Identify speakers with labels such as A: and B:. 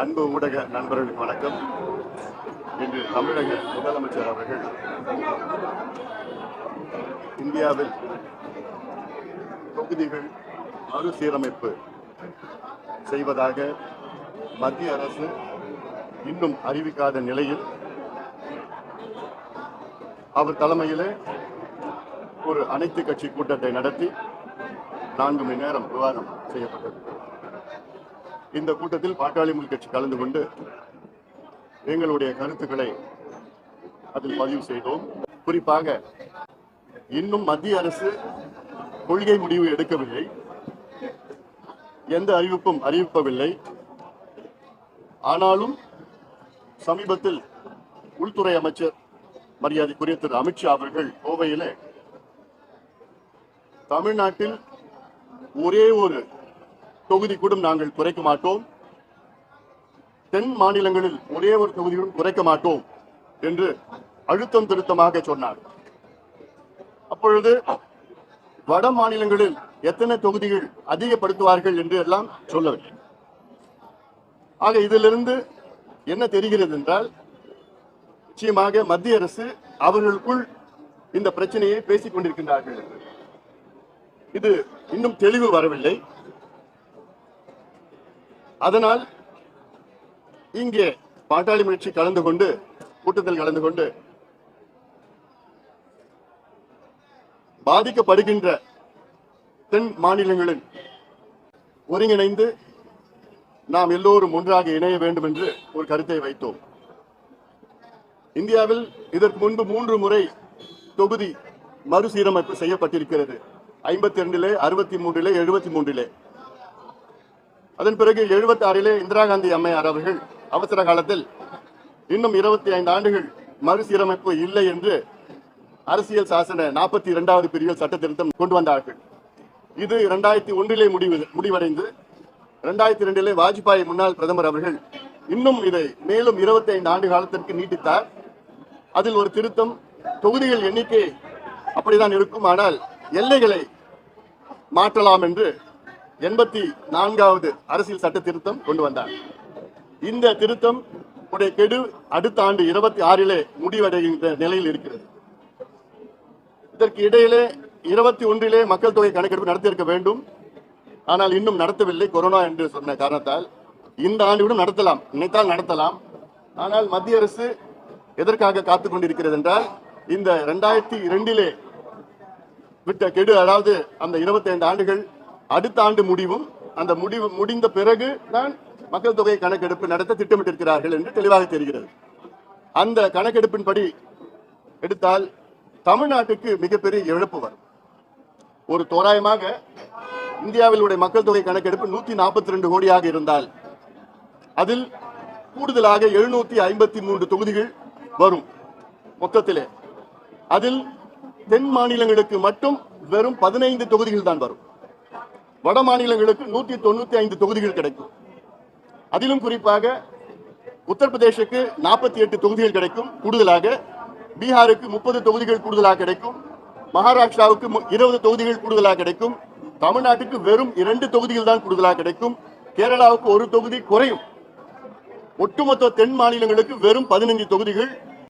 A: அன்பு ஊடக நண்பர்களுக்கு வணக்கம். இன்று தமிழக முதலமைச்சர் அவர்கள் இந்தியாவில் தொகுதிகள் மறுசீரமைப்பு செய்வதாக மத்திய அரசு இன்னும் அறிவிக்காத நிலையில் அவர் தலைமையிலே ஒரு அனைத்து கட்சி கூட்டத்தை நடத்தி நான்கு மணி நேரம் விவாதம் செய்யப்பட்டது. இந்த கூட்டத்தில் பாட்டாளி மக்கள் கட்சி கலந்து கொண்டு எங்களுடைய கருத்துக்களை அதில் பதிவு செய்தோம். குறிப்பாக இன்னும் மத்திய அரசு கொள்கை முடிவு எடுக்கவில்லை. எந்த அறிவிப்பும் அறிவிப்பவில்லை. ஆனாலும் சமீபத்தில் உள்துறை அமைச்சர் மரியாதைக்குரிய திரு அமித்ஷா அவர்கள் கோவையில் தமிழ்நாட்டில் ஒரே ஒரு தொகுதி கூட நாங்கள் குறைக்க மாட்டோம். தென் மாநிலங்களில் ஒரே ஒரு தொகுதியும் குறைக்க மாட்டோம் என்று அழுத்தம் திருத்தமாக சொன்னார். அப்பொழுது வட மாநிலங்களில் எத்தனை தொகுதிகள் அதிகப்படுத்துவார்கள் என்று எல்லாம் சொல்லவில்லை. ஆக இதிலிருந்து என்ன தெரிகிறது என்றால் நிச்சயமாக மத்திய அரசு அவர்களுக்குள் இந்த பிரச்சனையை பேசிக் கொண்டிருக்கின்றார்கள். இது இன்னும் தெளிவு வரவில்லை. அதனால் இங்கே பாட்டாளி முயற்சி கலந்து கொண்டு கூட்டத்தில் கலந்து கொண்டு பாதிக்கப்படுகின்ற தென் மாநிலங்களில் ஒருங்கிணைந்து நாம் எல்லோரும் ஒன்றாக இணைய வேண்டும் என்று ஒரு கருத்தை வைத்தோம். இந்தியாவில் இதற்கு முன்பு மூன்று முறை தொகுதி மறுசீரமைப்பு செய்யப்பட்டிருக்கிறது. ஐம்பத்தி இரண்டிலே அறுபத்தி மூன்றிலே எழுபத்தி மூன்றிலே. அதன் பிறகு எழுபத்தி ஆறிலே இந்திரா காந்தி அம்மையார் அவர்கள் அவசர காலத்தில் இன்னும் இருபத்தி ஐந்து ஆண்டுகள் மறுசீரமைப்பு இல்லை என்று அரசியல் சாசன நாற்பத்தி இரண்டாவது பிரிவில் சட்ட திருத்தம் கொண்டு வந்தார்கள். இது இரண்டாயிரத்தி ஒன்றிலே முடிவு முடிவடைந்து இரண்டாயிரத்தி இரண்டிலே வாஜ்பாய் முன்னாள் பிரதமர் அவர்கள் இன்னும் இதை மேலும் இருபத்தி ஐந்து ஆண்டு காலத்திற்கு நீட்டித்தார். அதில் ஒரு திருத்தம் தொகுதிகள் எண்ணிக்கை அப்படிதான் இருக்கும். ஆனால் எல்லைகளை மாற்றலாம் என்று எண்பத்தி நான்காவது அரசியல் சட்ட திருத்தம் கொண்டு வந்தார். இந்த திருத்தம் உடைய கெடு அடுத்த ஆண்டு இருபத்தி ஆறிலே முடிவடைகின்ற நிலையில் இருக்கிறது. இதற்கு இடையிலே இருபத்தி ஒன்றிலே மக்கள் தொகை கணக்கெடுப்பு நடத்தியிருக்க வேண்டும். ஆனால் இன்னும் நடத்தவில்லை கொரோனா என்று சொன்ன காரணத்தால். இந்த ஆண்டு கூட நடத்தலாம். நினைத்தால் நடத்தலாம். ஆனால் மத்திய அரசு எதற்காக காத்துக் கொண்டிருக்கிறது என்றால் இந்த இரண்டாயிரத்தி இரண்டிலே விட்ட கெடு அதாவது அந்த 25 ஆண்டுகள் அடுத்த ஆண்டு முடிவும் அந்த முடிவு முடிந்த பிறகு தான் மக்கள் தொகை கணக்கெடுப்பு நடத்த திட்டமிட்டிருக்கிறார்கள் என்று தெளிவாக தெரிகிறது. அந்த கணக்கெடுப்பின்படி எடுத்தால் தமிழ்நாட்டுக்கு மிகப்பெரிய இழப்பு வரும். ஒரு தோராயமாக இந்தியாவிலுடைய மக்கள் தொகை கணக்கெடுப்பு நூத்தி நாற்பத்தி ரெண்டு கோடியாக இருந்தால் அதில் கூடுதலாக எழுநூத்தி ஐம்பத்தி மூன்று தொகுதிகள் வரும் மொத்தத்திலே. அதில் தென் மாநிலங்களுக்கு மட்டும் வெறும் பதினைந்து தொகுதிகள் தான் வரும். வட மாநிலங்களுக்கு நூத்தி தொண்ணூத்தி ஐந்து தொகுதிகள் கிடைக்கும். அதிலும் குறிப்பாக உத்தரப்பிரதேசுக்கு நாற்பத்தி எட்டு தொகுதிகள் கிடைக்கும். கூடுதலாக பீகாருக்கு முப்பது தொகுதிகள் கூடுதலாக கிடைக்கும். மகாராஷ்டிராவுக்கு இருபது தொகுதிகள் கூடுதலாக கிடைக்கும். தமிழ்நாட்டுக்கு வெறும் இரண்டு தொகுதிகள் தான் கூடுதலாக கிடைக்கும். கேரளாவுக்கு ஒரு தொகுதி குறையும். ஒட்டுமொத்த தென் மாநிலங்களுக்கு வெறும் பதினைந்து தொகுதிகள்